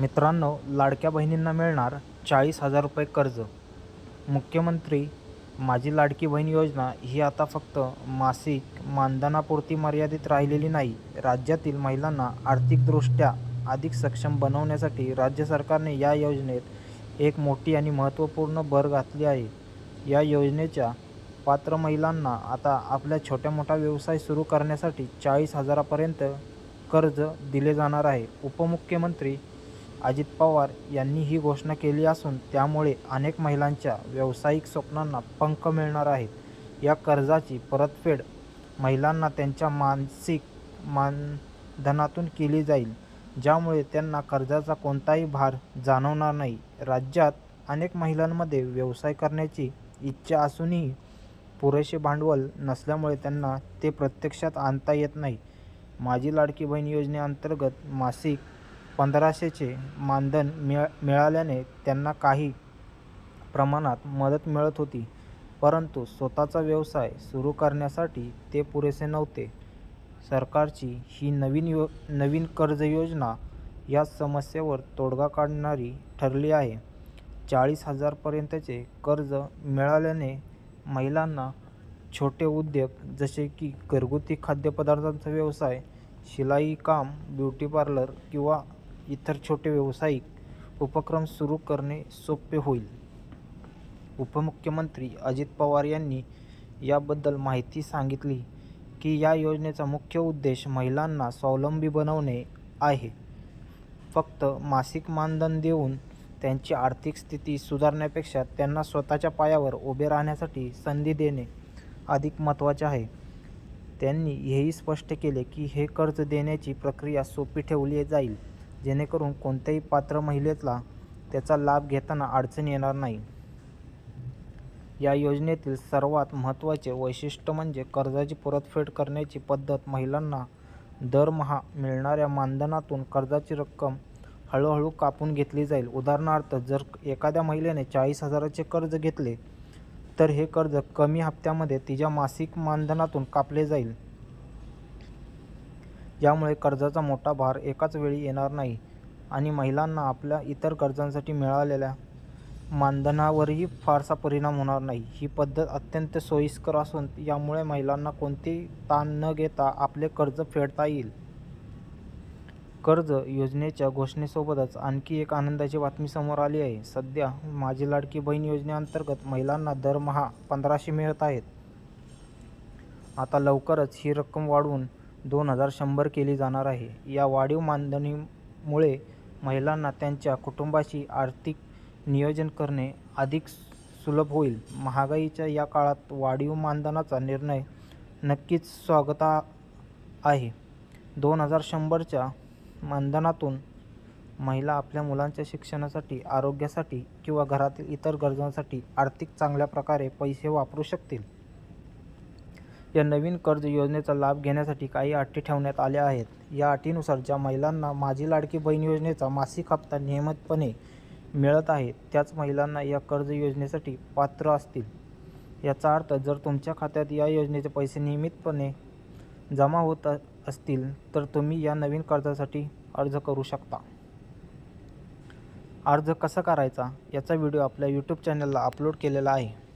मित्रांनो लाडक्या बहिणींना मिळणार चाळीस हजार रुपये कर्ज. मुख्यमंत्री माझी लाडकी बहीण योजना ही आता फक्त मासिक मानधनापुरती मर्यादित राहिलेली नाही राज्यातील महिलांना आर्थिकदृष्ट्या अधिक सक्षम बनवण्यासाठी राज्य सरकारने या योजनेत एक मोठी आणि महत्त्वपूर्ण भर घातली आहे. या योजनेच्या पात्र महिलांना आता आपल्या छोट्या मोठा व्यवसाय सुरू करण्यासाठी चाळीस हजारापर्यंत कर्ज दिले जाणार आहे. उपमुख्यमंत्री अजित पवार यांनी ही घोषणा केली असून त्यामुळे अनेक महिलांच्या व्यावसायिक स्वप्नांना पंख मिळणार आहेत. या कर्जाची परतफेड महिलांना त्यांच्या मानसिक मानधनातून केली जाईल ज्यामुळे त्यांना कर्जाचा कोणताही भार जाणवणार नाही. राज्यात अनेक महिलांमध्ये व्यवसाय करण्याची इच्छा असूनही पुरेसे भांडवल नसल्यामुळे त्यांना ते प्रत्यक्षात आणता येत नाही. माझी लाडकी बहीण योजनेअंतर्गत मासिक पंधराशेचे मानधन मिळ मिळाल्याने त्यांना काही प्रमाणात मदत मिळत होती. परंतु स्वतःचा व्यवसाय सुरू करण्यासाठी ते पुरेसे नव्हते. सरकारची ही नवीन यो नवीन कर्ज योजना या समस्येवर तोडगा काढणारी ठरली आहे. चाळीस हजारपर्यंतचे कर्ज मिळाल्याने महिलांना छोटे उद्योग जसे की घरगुती खाद्यपदार्थांचा व्यवसाय शिलाई काम ब्युटी पार्लर किंवा इतर छोटे व्यावसायिक उपक्रम सुरू करणे सोपे होईल. उपमुख्यमंत्री अजित पवार यांनी याबद्दल माहिती सांगितली की या योजनेचा मुख्य उद्देश महिलांना स्वावलंबी बनवणे आहे. फक्त मासिक मानधन देऊन त्यांची आर्थिक स्थिती सुधारण्यापेक्षा त्यांना स्वतःच्या पायावर उभे राहण्यासाठी संधी देणे अधिक महत्त्वाचे आहे. त्यांनी हेही स्पष्ट केले की हे कर्ज देण्याची प्रक्रिया सोपी ठेवली जाईल. जेणेकरून कोणत्याही पात्र महिलेला त्याचा लाभ घेताना अडचण येणार नाही. या योजनेतील सर्वात महत्त्वाचे वैशिष्ट्य म्हणजे कर्जाची परतफेड करण्याची पद्धत महिलांना दरमहा मिळणाऱ्या मानधनातून कर्जाची रक्कम हळूहळू कापून घेतली जाईल. उदाहरणार्थ जर एखाद्या महिलेने चाळीस हजाराचे कर्ज घेतले तर हे कर्ज कमी हप्त्यामध्ये तिच्या मासिक मानधनातून कापले जाईल. यामुळे कर्जाचा मोठा भार एकाच वेळी येणार नाही आणि महिलांना आपल्या इतर कर्जांसाठी मिळालेल्या मानधनावरही फारसा परिणाम होणार नाही. ही पद्धत अत्यंत सोयीस्कर असून यामुळे महिलांना कोणतेही ताण न घेता आपले कर्ज फेडता येईल. कर्ज योजनेच्या घोषणेसोबतच आणखी एक आनंदाची बातमी समोर आली आहे. सध्या माझी लाडकी बहीण योजनेअंतर्गत महिलांना दरमहा पंधराशे मिळत आहेत. आता लवकरच ही रक्कम वाढवून दोन हजार शंभर केली जाणार आहे. या वाढीव मानधनीमुळे महिलांना त्यांच्या कुटुंबाशी आर्थिक नियोजन करणे अधिक सुलभ होईल. महागाईच्या या काळात वाढीव मानधनाचा निर्णय नक्कीच स्वागता आहे. दोन हजार शंभरच्या मानधनातून महिला आपल्या मुलांच्या शिक्षणासाठी आरोग्यासाठी किंवा घरातील इतर गरजांसाठी आर्थिक चांगल्या प्रकारे पैसे वापरू शकतील. या नवीन कर्ज योजनेचा लाभ घेण्यासाठी काही अटी ठेवण्यात आल्या आहेत. या अटीनुसार ज्या महिलांना माझी लाडकी बहीण योजनेचा मासिक हप्ता नियमितपणे मिळत आहे त्याच महिलांना या कर्ज योजनेसाठी पात्र असतील. याचा अर्थ जर तुमच्या खात्यात या योजनेचे पैसे नियमितपणे जमा होत असतील तर तुम्ही या नवीन कर्जासाठी अर्ज करू शकता. अर्ज कसा करायचा याचा व्हिडिओ आपल्या यूट्यूब चॅनलला अपलोड केलेला आहे.